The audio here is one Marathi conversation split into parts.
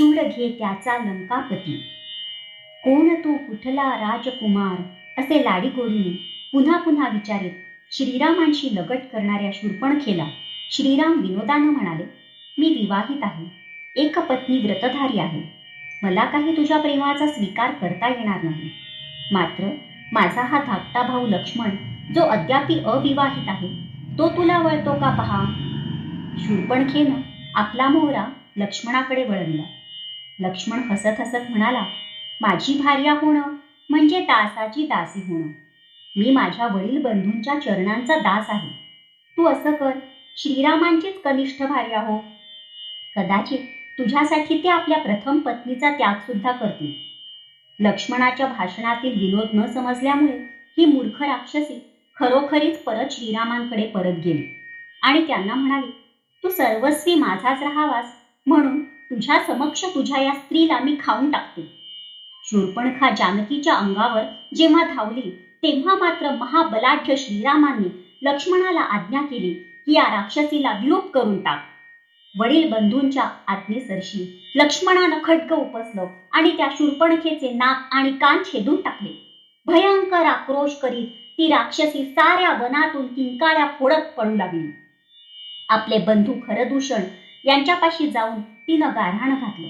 घे त्याचा लंकापती. कोण तू कुठला राजकुमार? असे लाडीगोडीने पुन्हा पुन्हा विचारित श्रीरामांशी लगट करणाऱ्या शूर्पणखेला श्रीराम विनोदानं म्हणाले मी विवाहित आहे. एक पत्नी व्रतधारी आहे. मला काही तुझ्या प्रेमाचा स्वीकार करता येणार नाही. मात्र माझा हा धाकटा भाऊ लक्ष्मण जो अद्यापी अविवाहित आहे तो तुला वळतो का पहा? शूर्पणखेनं आपला मोहरा लक्ष्मणाकडे वळविला. लक्ष्मण हसत हसत म्हणाला माझी भार्या होणं म्हणजे दासाची दासी होणं. मी माझ्या वडील बंधूंच्या चरणांचा दास आहे. तू असं कर श्रीरामांचीच कनिष्ठ भार्या हो. कदाचित तुझ्यासाठी ते आपल्या प्रथम पत्नीचा त्याग सुद्धा करतील. लक्ष्मणाच्या भाषणातील विनोद न समजल्यामुळे ही मूर्ख राक्षसी खरोखरीच परत श्रीरामांकडे परत गेली आणि त्यांना म्हणाली तू सर्वस्वी माझाच राहावास म्हणून तुझ्या समक्ष तुझ्या या स्त्रीला मी खाऊन टाकते. शूर्पणखा जानकीच्या अंगावर जेव्हा धावली तेव्हा मात्र महाबलाढ्य श्रीरामांनी लक्ष्मणाला आज्ञा केली की या राक्षसीला विलोप करून टाक. वडील बंधूंच्या आज्ञेसरशी लक्ष्मणानं खडक उपसलं आणि त्या शूर्पणखेचे नाक आणि कान छेदून टाकले. भयंकर आक्रोश करीत ती राक्षसी साऱ्या वनातून किंकाळ्या फोडत पडू लागली. आपले बंधू खरदूषण यांच्यापाशी जाऊन तिनं गारहाण घातलं.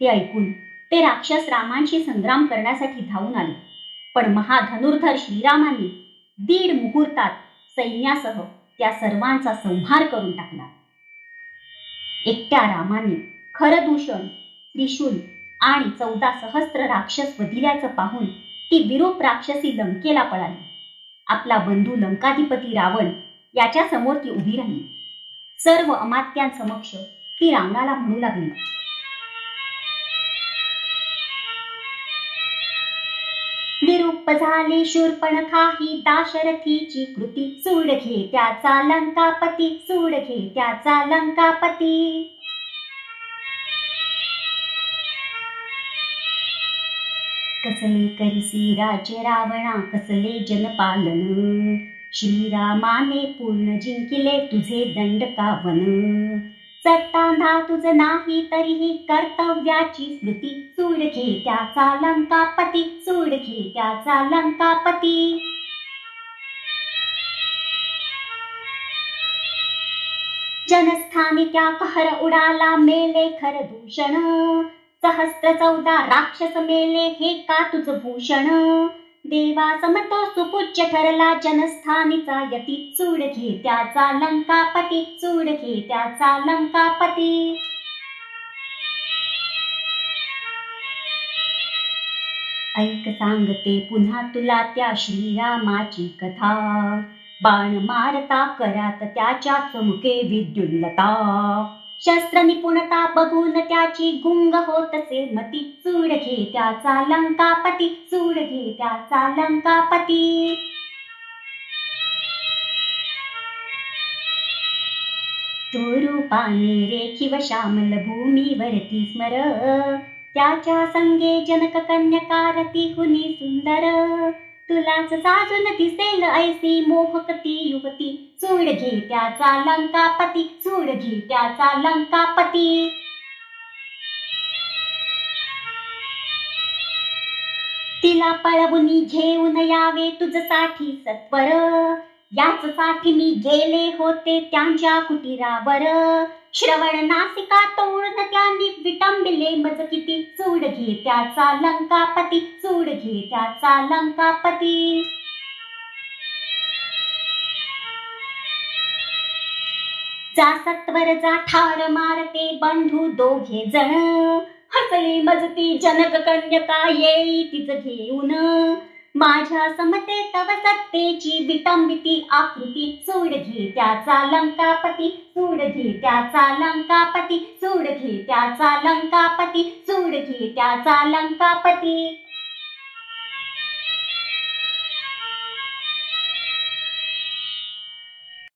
ते ऐकून ते राक्षस रामांशी संग्राम करण्यासाठी धावून आले. पण महाधनुर्धर श्रीरामांनी दीड मुहूर्तात सैन्यासह त्या सर्वांचा संहार करून टाकला. एकट्या रामाने खरदूषण त्रिशूल आणि चौदा सहस्त्र राक्षस वधिल्याचं पाहून ती विरूप राक्षसी लंकेला पळाली. आपला बंधू लंकाधिपती रावण याच्या समोर ती उभी राहिली. सर्व अमात्यांसमक्ष ती रांगाला म्हणू लागली. विरूप झाली शूर्पणखा खाही दाशरथीची कृती. सूड घे त्याचा लंकापती सूड घे त्याचा लंकापती. कसले करिसी राजे रावणा कसले जनपालन. श्रीरामाने पूर्ण जिंकिले तुझे दंड कावन सत्तांधा तुझ नाही तरीही कर्तव्याची स्मृती. सूड घे त्याचा लंकापती सूड घे त्याचा लंकापती. जनस्थानी त्या कहर उडाला मेले खर दूषण सहस्त्र चौदा राक्षस मेले हे का तुझ भूषण? देवा समतो सुपूज्य ठरला जनस्थानीचा यती. चूड घे त्याचा लंकापती चूड घे त्याचा लंकापती. ऐक सांगते पुन्हा तुला त्या श्रीरामाची कथा. बाण मारता करात त्याच्या चमुके विद्युल्लता. शस्त्र निपुणता बघून त्याची गुंग होत असे. मती चूड घे त्याचा लंकापती चूड घे त्याचा लंकापती. तो रूपाने रेखीव श्यामल भूमीवरती स्मर. त्याच्या संगे जनक कन्यकारती हुनी सुंदर. तुलाच साजून दिसेल ऐसी मोहकती युवती. चूड घे त्याचा लंकापती चूड घे त्याचा लंकापती तिला पळवून घेऊन यावे तुझसाठी सत्वर. याच साठी मी गेले होते त्यांच्या कुटीरावर. श्रवण नासिका तोडून त्यांनी विटंबिले. मज किती चूड घे त्याचा लंकापती चूड घे त्याचा लंकापती. जा सत्वर जा ठार मारते बंधू दोघे जण. हसली मजती जनक कन्यका येई तिच घेऊन. माझ्या समते तव सत्तेची विटंबिती आकृती. सूड घे त्याचा लंकापती सूड घे त्याचा लंकापती सूड घे त्याचा लंकापती सूड घे त्याचा लंकापती.